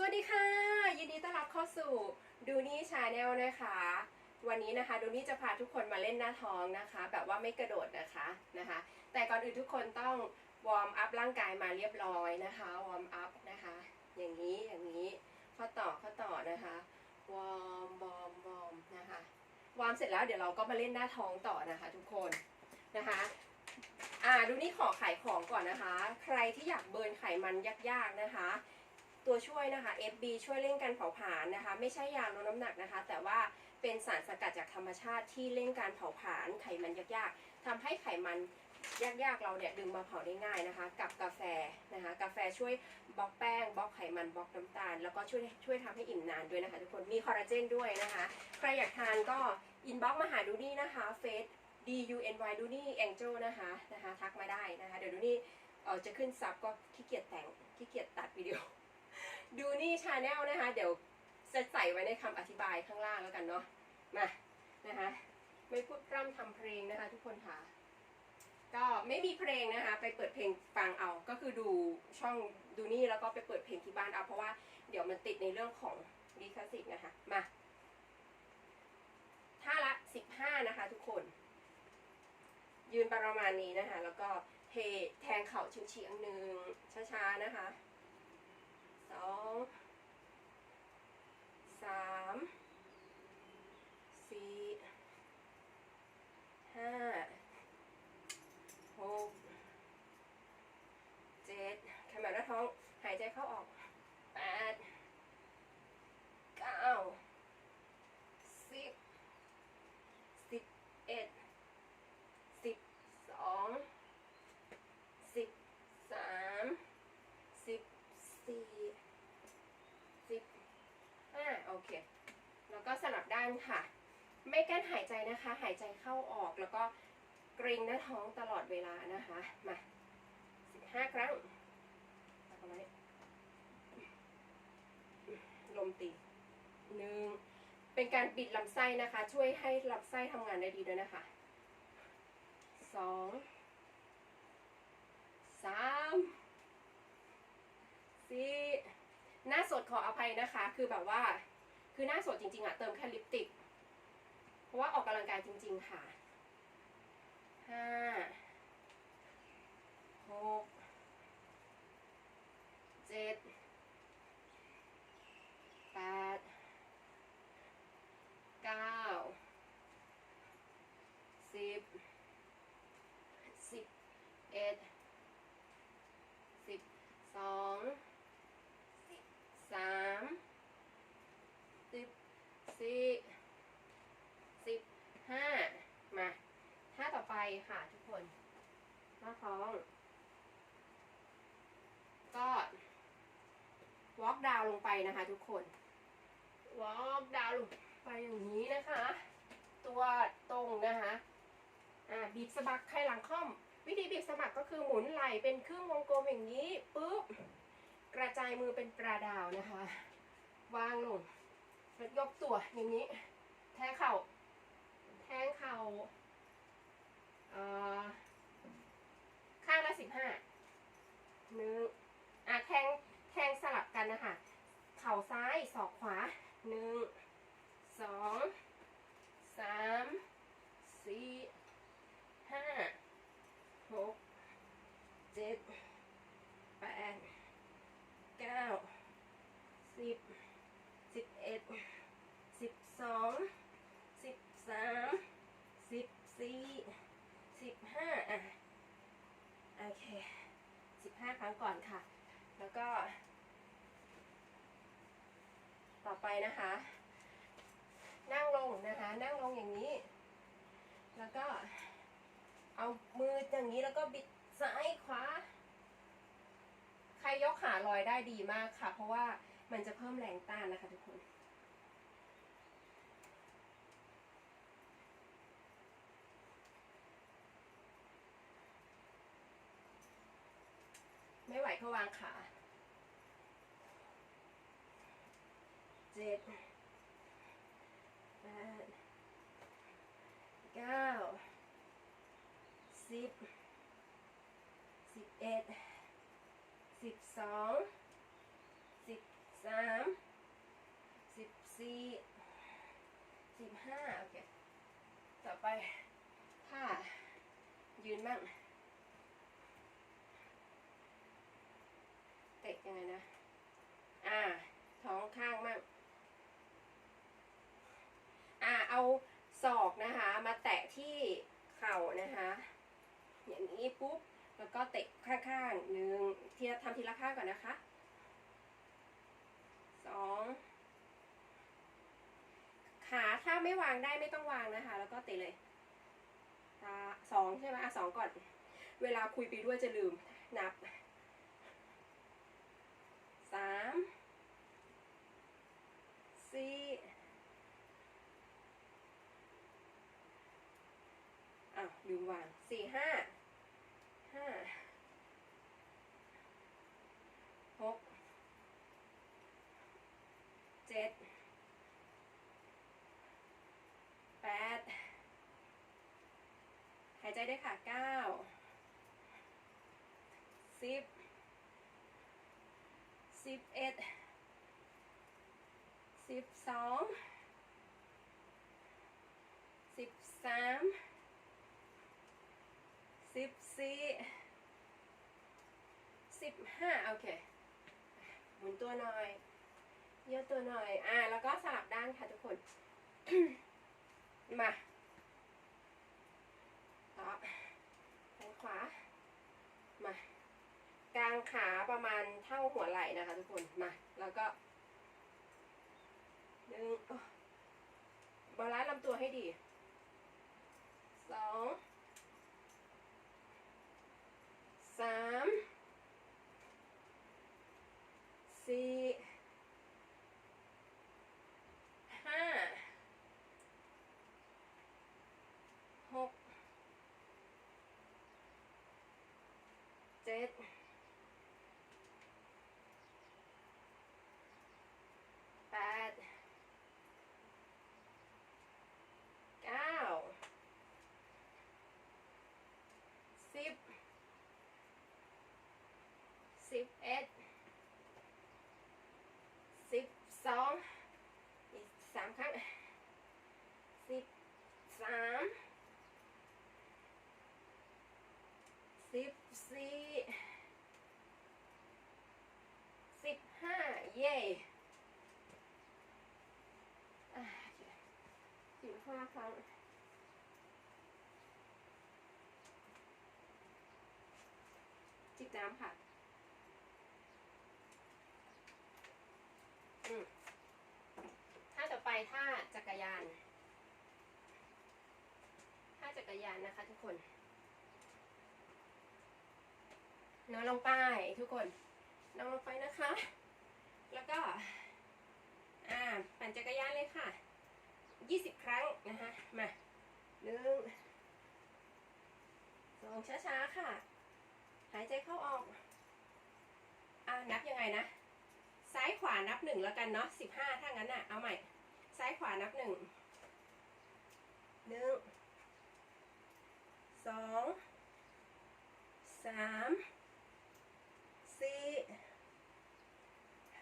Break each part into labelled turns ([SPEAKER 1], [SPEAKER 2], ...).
[SPEAKER 1] สวัสดีค่ะ ยินดีต้อนรับเข้าสู่ดูนี่ชาแนลนะคะ วันนี้นะคะดูนี่จะพาทุกคนมาเล่นหน้าท้องนะคะ แบบว่าไม่กระโดดนะคะนะคะ แต่ก่อนอื่นทุกคนต้องวอร์มอัพร่างกายมาเรียบร้อยนะคะวอร์มอัพนะคะ อย่างนี้อย่างนี้ข้อต่อข้อต่อนะคะวอร์มวอร์มวอร์มนะคะวอร์มเสร็จแล้วเดี๋ยวเราก็มาเล่นหน้าท้องต่อนะคะ ทุกคนนะคะอ่าดูนี่ขอขายของก่อนนะคะ ใครที่อยากเบิร์นไขมันยากๆนะคะ ตัวช่วยนะคะ FB ช่วยเร่งการเผาผลาญนะคะ ไม่ใช่ยาลดน้ำหนักนะคะ แต่ว่าเป็นสารสกัดจากธรรมชาติที่เร่งการเผาผลาญไขมันยากๆทำให้ไขมันยากๆเราเนี่ยดึงมาเผาได้ง่ายนะคะ กับกาแฟนะคะ กาแฟช่วยบล็อกแป้งบล็อกไขมันบล็อกน้ำตาล แล้วก็ช่วยช่วยทำให้อิ่มนานด้วยนะคะทุกคนมีคอลลาเจนด้วยนะคะ ใครอยากทานก็อินบ็อกมาหาดูนี่นะคะเฟซ D U N Y ดูนี่ Angel นะคะนะคะ ทักมาได้นะคะ เดี๋ยวดูนี่เออจะขึ้นซับก็ขี้เกียจแต่งขี้เกียจตัดวิดีโอ ดูนี่ชาแนลนะคะ เดี๋ยวจะใส่ไว้ในคำอธิบายข้างล่างแล้วกันเนาะ มานะคะ ไม่พูดร่ำทำเพลงนะคะ ทุกคนค่ะ ก็ไม่มีเพลงนะคะ ไปเปิดเพลงฟังเอา ก็คือดูช่องดูนี่แล้วก็ไปเปิดเพลงที่บ้านเอา เพราะว่าเดี๋ยวมันติดในเรื่องของลิขสิทธิ์นะคะ มาท่าละสิบห้านะคะ ทุกคน ยืนประมาณนี้นะคะ แล้วก็เทแทงเข่าเฉียงๆหนึ่งช้าๆนะคะ สองสามสี่ห้าหกเจ็ดขมับหน้าท้องหายใจเข้าออกแปดเก้าสิบสิบเอ็ดสิบสองสิบสามสิบ สี่สิบห้าโอเค แล้วก็สลับด้า นค่ะ ไม่กั้นหายใจนะคะ หายใจเข้าออกแล้วก็เกรงหน้าท้องตลอดเวลานะคะ มาสิบห้าครั้งเอาไว้ลมตีหนึ่งเป็นการปิดลำไส้นะคะ ช่วยให้ลำไส้ทำงานได้ดีด้วยนะคะสองสามสี่หน้าสดขออภัยนะคะ คือแบบว่า คือหน้าสดจริงๆอะเติมแค่ลิปติก เพราะว่าออกกำลังกายจริง ๆ ค่ะห้าหก เจ็ด แปด เก้า สิบ สิบเอ็ด สิบสองสิบสามสิบสี่สิบห้ามาท่าต่อไปค่ะทุกคนหน้าท้อง ก็ walk down ลงไปนะคะ ทุกคน walk down ลงไปอย่างนี้นะคะ ตัวตรงนะคะอ่าบีบสะบักไขหลังค่อม วิธีบีบสมัครก็คือหมุนไหล่เป็นครึ่งวงกลมอย่างนี้ปุ๊บกระจายมือเป็นปลาดาวนะคะ วางลงแล้วยกตัวอย่างนี้ แทงเข่าแทงเข่าเอ่อข้างละสิบห้าหนึ่งอะแทง แทงสลับกันนะคะ เข่าซ้ายศอกขวาหนึ่งสองสามสี่ห้าหกเจ็ดแปดเก้าสิบสิบเอ็ดสิบสองสิบสามสิบสี่สิบห้าอะโอเคสิบห้าครั้งก่อนค่ะ แล้วก็ ต่อ ไปนะคะ นั่งลงนะคะ นั่งลงอย่างนี้ แล้วก็เอามืออย่างนี้แล้วก็บิดซ้ายขวาใครยกขาลอยได้ดีมากค่ะ เพราะว่ามันจะเพิ่มแรงต้านนะคะทุกคนไม่ไหวก็วางขา เจ็ดแปดเก้าสิบสิบเอ็ดสิบสองสิบสามสิบสี่สิบห้าโอเค ต่อไปท่ายืนบ้างเตะยังไงนะ อ่า ท้องข้างบ้าง เอาศอกนะคะ มาแตะที่เข่านะคะ อย่างนี้ปุ๊บแล้วก็เตะข้างๆหนึ่งทีละทำทีละข้างก่อนนะคะสองขาถ้าไม่วางได้ไม่ต้องวางนะคะ แล้วก็เตะเลยตาสองใช่ไหมอะสองก่อน เวลาคุยไปด้วยจะลืมนับสามสี่อ้าวลืมวางสี่ห้าห้าหกเจ็ดแปดหายใจได้ค่ะเก้าสิบสิบเอ็ดสิบสองสิบสาม สิบสี่สิบห้าโอเค หมุนตัวหน่อย เยอะตัวหน่อย อ่า แล้วก็สลับด้านค่ะทุกคน มาต่อทางขวา มากลางขาประมาณเท่าหัวไหล่นะคะทุกคน มา แล้วก็หนึ่งบาลานซ์ลำตัวให้ดีสอง สามสี่ห้า หก เจ็ด แปด เก้า สิบ สิบเอ็ด สิบสอง อีกสามค รั้งสิบสามสิบสี่สิบห้าเย่สิบห้าครั้งจิบน้ำค่ะ อืม ท่าต่อไปท่าจักรยานท่าจักรยานนะคะทุกคนน้อนลงไปทุกคนน้อนลงไปนะคะ แล้วก็อ่าปั่นจักรยานเลยค่ะยี่สิบครั้งนะคะมาหนึ่งสองช้าๆค่ะ หายใจเข้าออกอ่านับยังไงนะ ซ้ายขวานับหนึ่งแล้วกันเนาะสิบห้าถ้างั้นอะ เอาใหม่ ซ้ายขวานับหนึ่งหนึ่งสองสามสี่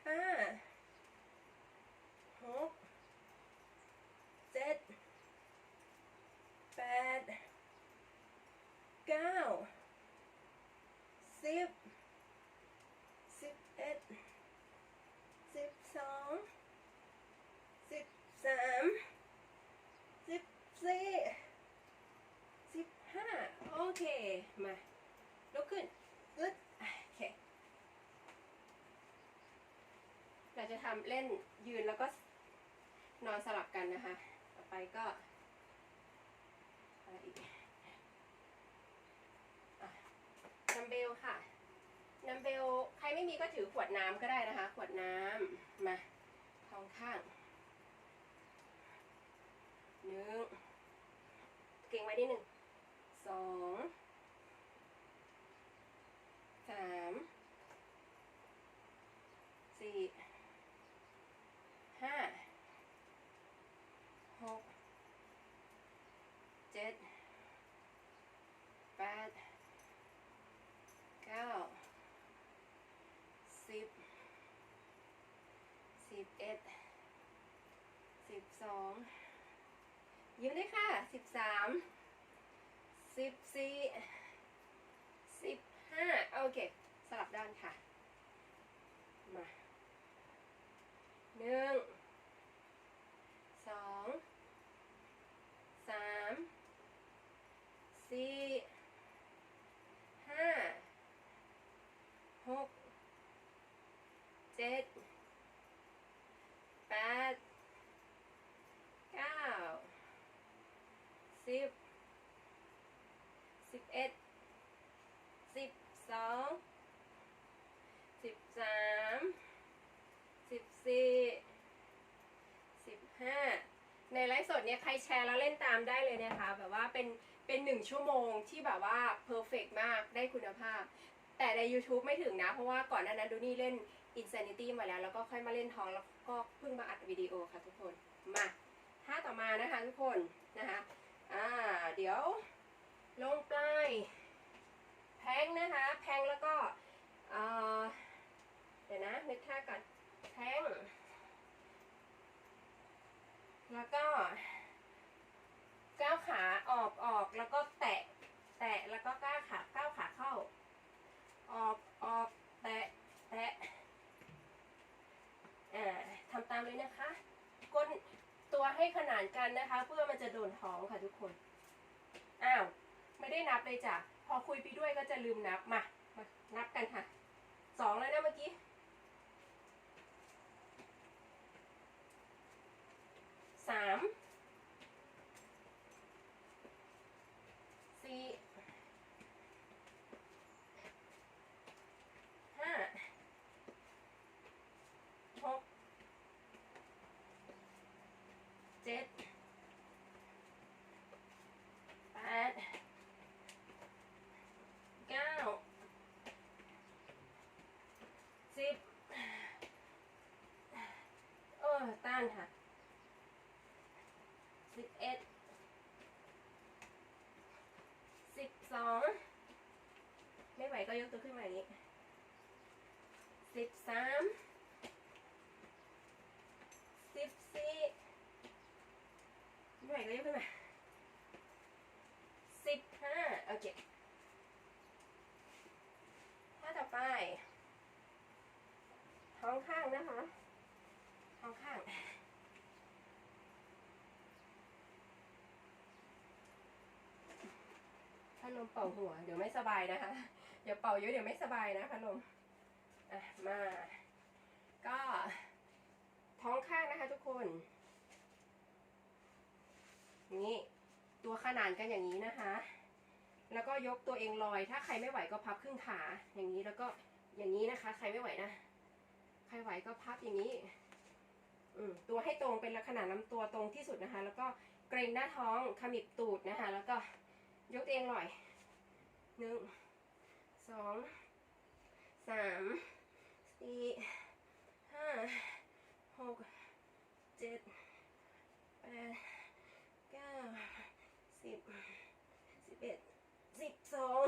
[SPEAKER 1] ห้าหกเจ็ดแปดเก้าสิบเอ็ด สิบสอง สิบสาม สิบสี่ สิบห้า โอเค มา ลุกขึ้นอึดโอเค เราเล่นยืนแล้วก็นอนสลับกันนะคะ ต่อไปก็อะไรอีกอนัมเบลค่ะนัมเบลใครไม่มีก็ถือขวดน้ำก็ได้นะคะ ขวดน้ำมาท้องข้างหนึ่งเก่งไว้นิดหนึ่งสองสามสี่ห้าหกเจ็ดแปดเก้าสิบ สิบ เอ็ดสิบสองยิ้มเลยค่ะสิบสามสิบสี่สิบห้าโอเค สลับด้านค่ะ มาหนึ่งสองสามสี่ห้าหกเจ็ดแปดเก้าสิบสิบเอ็ดสิบสองสิบสามสิบสี่สิบห้าในไลฟ์สด เนี่ยใครแชร์แล้วเล่นตามได้เลยนะคะ แบบว่าเป็นเป็นหนึ่งชั่วโมงที่แบบว่าเพอร์เฟกมากได้คุณภาพ แต่ใน YouTube ไม่ถึงนะ เพราะว่าก่อนหน้านั้นดูนี่เล่น Insanity มาแล้ว แล้วก็ค่อยมาเล่นท้องแล้วก็เพิ่งมาอัดวิดีโอค่ะทุกคนมาท่าต่อมานะคะทุกคนนะคะอ่าเดี๋ยวลงปลายแพงนะคะแพงแล้วก็เอ่อเดี๋ยวนะนึกท่าก่อนแพงแล้วก็ ก้าวขาออกออกแล้วก็แตะ แตะแล้วก็ก้าวขาก้าวขาเข้า ออกออกแตะแตะอ่าทำตามเลยนะคะ ก้นตัวให้ขนานกันนะคะ เพื่อมันจะโดนท้องค่ะทุกคน อ้าว ไม่ได้นับเลยจ้ะ พอคุยไปด้วยก็จะลืมนับ มา มา นับกันค่ะ สองแล้วนะเมื่อกี้ สาม สี่ ห้าหกเจ็ดแปดเก้าสิบเออต้านค่ะ สิบเอ็ด สิบสอง ไม่ไหวก็ ยกตัวขึ้นมาอย่างนี้สิบสามสิบสี่ไม่ไหวก็ยกขึ้นมาสิบห้าโอเคถ้าต่อไป ท้องข้างนะคะ ท้องข้างพัดลมเป่าหัว เดี๋ยวไม่สบายนะคะ อย่าเป่าเยอะเดี๋ยวไม่สบายนะพัดลมอะมา ก็ท้องข้างนะคะทุกคนนี่ตัวขนานกันอย่างนี้นะคะ แล้วก็ยกตัวเองลอย ถ้าใครไม่ไหวก็พับครึ่งขาอย่างนี้แล้วก็อย่างนี้นะคะ ใครไม่ไหวนะ ใครไหวก็พับอย่างนี้อืตัวให้ตรงเป็นลักษณะลำตัวตรงที่สุดนะคะ แล้วก็เกรงหน้าท้องขมิบตูดนะคะ แล้วก็ยกตัวเองลอยหนึ่ง สองสามสี่ห้าหกเจ็ดแปดเก้าสิบสิบเอ็ดสิบสอง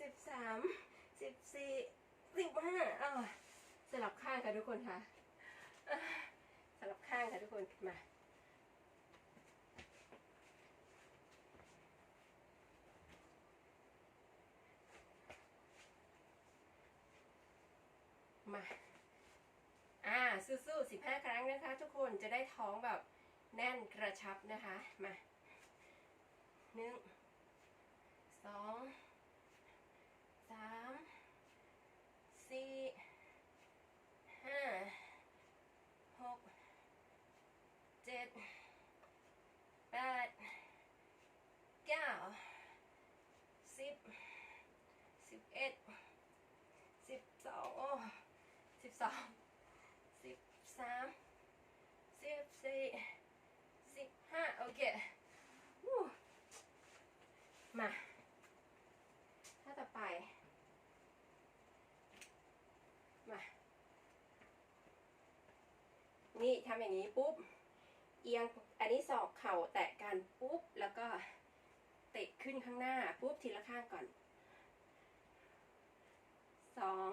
[SPEAKER 1] สิบสามสิบสี่สิบห้าอ้าวสลับข้างค่ะทุกคนค่ะอะสลับข้างค่ะทุกคนมา มา อ่าสู้ๆสิบห้าครั้งนะคะ ทุกคนจะได้ท้องแบบแน่นกระชับนะคะ มาหนึ่งสองสามสี่ห้าหกเจ็ดแปดเก้าสิบสิบเอ็ด สิบสองโอ้ สิบสองสิบสามสิบสี่สิบห้าโอเคมาถ้าต่อไป มา นี่ทำอย่างนี้ปุ๊บ เอียง อันนี้ศอกเข่าแตะกันปุ๊บ แล้วก็เตะขึ้นข้างหน้า ปุ๊บทีละข้างก่อนสอง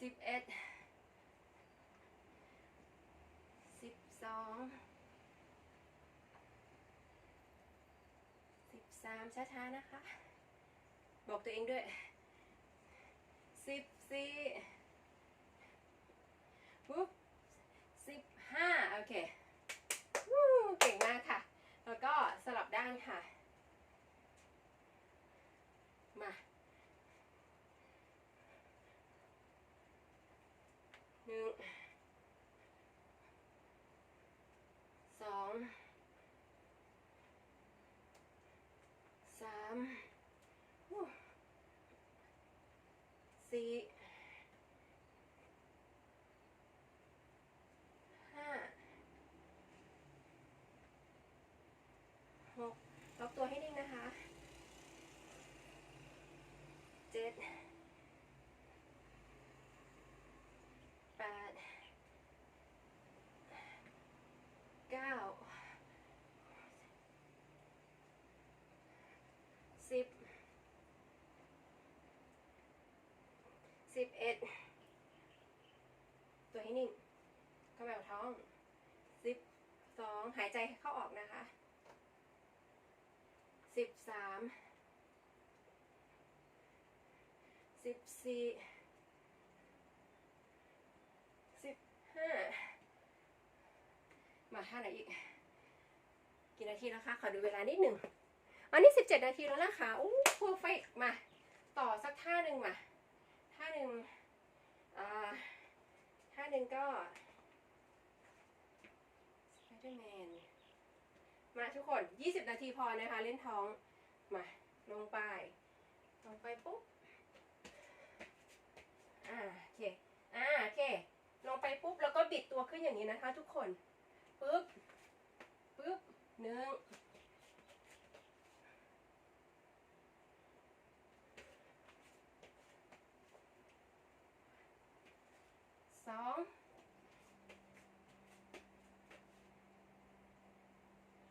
[SPEAKER 1] สิบเอ็ดสิบสองสิบสามช้าๆนะคะ บอกตัวเองด้วยสิบสี่ปุ๊บสิบห้าโอเคเก่งมากค่ะ แล้วก็สลับด้านค่ะ มาหนึ่งสองสามวู้สี่ห้าหกล็อกตัวให้นิ่งนะคะ เจ็ดแปดเก้า สิบสิบเอ็ดตัวให้นิ่งเข้าไปเอาท้องสิบสองหายใจเข้าออกนะคะสิบสามสิบสี่สิบห้ามาท่าไหนอีก กี่นาทีแล้วคะ ขอดูเวลานิดหนึ่ง อันนี้สิบเจ็ดนาทีแล้วนะคะอู้เพอร์เฟกมา ต่อสักท่าหนึ่งมา ท่าหนึ่งอ่า ท่าหนึ่งก็ Spider-Man มาทุกคน 20 นาทีพอนะคะ เล่นท้อง มา ลงไป ลงไปปุ๊บ อ่า โอเค อ่า โอเค ลงไปปุ๊บ แล้วก็บิดตัวขึ้นอย่างนี้นะคะ ทุกคน ปุ๊บ ปุ๊บหนึ่ง สอง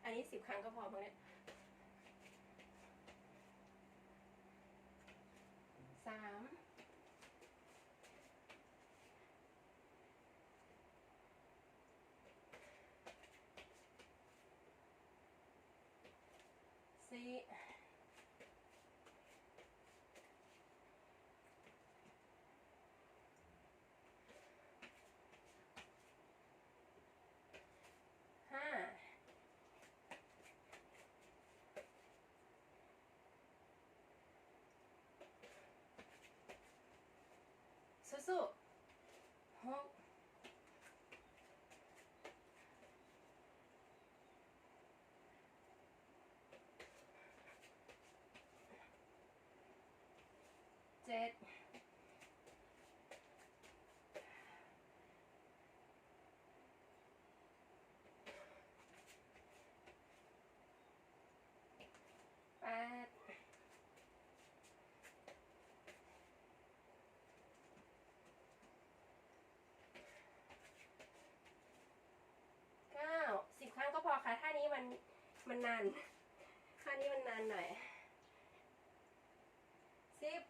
[SPEAKER 1] อันนี้สิบครั้งก็พอมั้งเนี่ยสามสี่ห้า สู้ๆหกเจ็ดแปดเก้าสิบครั้งก็พอค่ะท่านี้ มันมันนานท่านี้มันนานหน่อยสิบ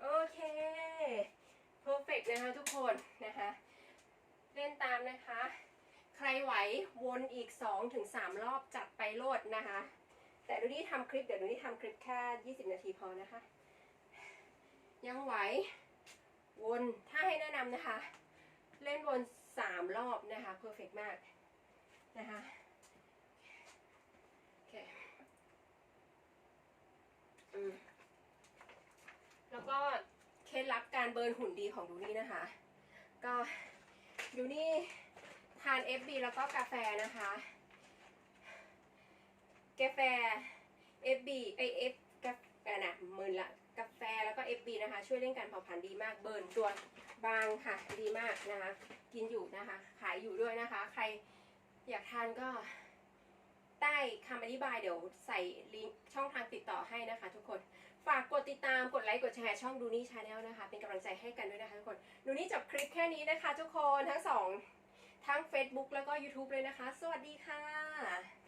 [SPEAKER 1] โอเคเพอร์เฟกนะคะทุกคนนะคะ เล่นตามนะคะ ใครไหววนอีก 2-3 รอบจัดไปโลดนะคะ แต่ดูนี่ทำคลิป เดี๋ยวดูนี่ทำคลิปแค่ 20 นาทีพอนะคะ ยังไหว วนถ้าให้แนะนำนะคะ เล่นวน3รอบนะคะเพอร์เฟกมากนะคะโอเคอืมแล้วก็เคล็ดลับการเบิร์นหุ่นดีของดูนี่นะคะ ก็ดูนี่ทาน FB แล้วก็กาแฟนะคะกาแฟ FB ไอ F กาแฟนะมืนละ กาแฟแล้วก็ FB นะคะ ช่วยเร่งการเผาผลาญดีมากเบิร์นตัวบางค่ะดีมากนะคะ กินอยู่นะคะ ขายอยู่ด้วยนะคะ ใครอยากทานก็ใต้คำอธิบายเดี๋ยวใส่ลิงก์ช่องทางติดต่อให้นะคะทุกคน ฝากกดติดตามกดไลค์กดแชร์ช่องดูนี่ชาแนลนะคะ เป็นกำลังใจให้กันด้วยนะคะทุกคนดูนี่จบคลิปแค่นี้นะคะ ทุกคนทั้งสองทั้ง Facebook แล้วก็ YouTube เลยนะคะ สวัสดีค่ะ